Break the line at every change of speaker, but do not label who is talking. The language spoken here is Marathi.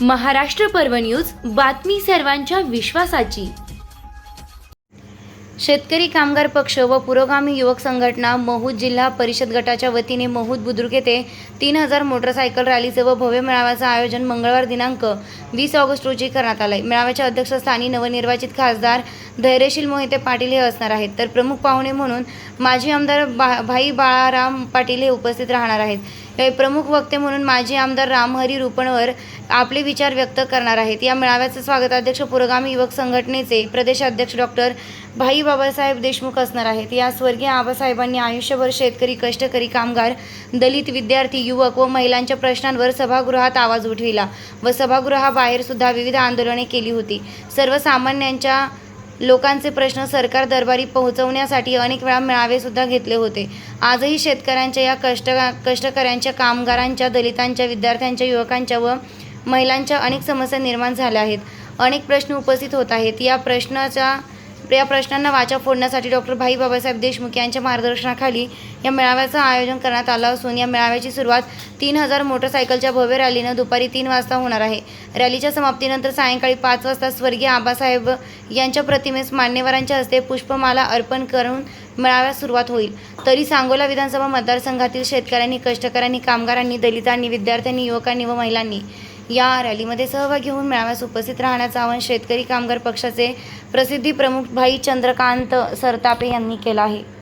महाराष्ट्र पर्व न्यूज बातमी सर्वांच्या विश्वासाची. शेतकरी कामगार पक्ष व पुरोगामी युवक संघटना महूद जिल्हा परिषद गटाच्या वतीने महूद बुद्रुक येथे तीन हजार मोटरसायकल रॅलीचे व भव्य मेळाव्याचं आयोजन मंगळवार दिनांक वीस ऑगस्ट रोजी करण्यात आलंय. मेळाव्याच्या अध्यक्षस्थानी नवनिर्वाचित खासदार धैर्यशील मोहिते पाटील हे असणार आहेत. तर प्रमुख पाहुणे म्हणून माजी आमदार बा भाई बाळाराम पाटील हे उपस्थित राहणार आहेत. यावेळी प्रमुख वक्ते म्हणून माजी आमदार रामहरी रुपणवर आपले विचार व्यक्त करणार आहेत. या मेळाव्याचे स्वागताध्यक्ष पुरोगामी युवक संघटनेचे प्रदेशाध्यक्ष डॉक्टर भाई बाबासाहेब देशमुख असणार आहेत. या स्वर्गीय आबासाहेबांनी आयुष्यभर शेतकरी कष्टकरी कामगार दलित विद्यार्थी युवक व महिलांच्या प्रश्नांवर सभागृहात आवाज उठविला व सभागृहाबाहेर सुद्धा विविध आंदोलने केली होती. सर्वसामान्यांच्या लोकांचे प्रश्न सरकार दरबारी पोहोचवण्यासाठी अनेक वेळा मेळावेसुद्धा घेतले होते. आजही शेतकऱ्यांच्या या कष्ट कष्टकऱ्यांच्या कामगारांच्या दलितांच्या विद्यार्थ्यांच्या युवकांच्या व महिलांच्या अनेक समस्या निर्माण झाल्या आहेत. अनेक प्रश्न उपस्थित होत आहेत. या प्रश्नाच्या या प्रश्नांना वाचा फोडण्यासाठी डॉक्टर भाई बाबासाहेब देशमुख यांच्या मार्गदर्शनाखाली या मेळाव्याचं आयोजन करण्यात आलं असून या मेळाव्याची सुरुवात तीन हजार मोटरसायकलच्या भव्य रॅलीनं दुपारी तीन वाजता होणार आहे. रॅलीच्या समाप्तीनंतर सायंकाळी पाच वाजता स्वर्गीय आबासाहेब यांच्या प्रतिमेस मान्यवरांच्या हस्ते पुष्पमाला अर्पण करून मेळाव्यास सुरुवात होईल. तरी सांगोला विधानसभा मतदारसंघातील शेतकऱ्यांनी कष्टकऱ्यांनी कामगारांनी दलितांनी विद्यार्थ्यांनी युवकांनी व महिलांनी या रॅलीमध्ये सहभागी होऊन मेळाव्यास उपस्थित राहण्याचं आवाहन शेतकरी कामगार पक्षाचे प्रसिद्धी प्रमुख भाई चंद्रकांत सरतापे यांनी केलं आहे.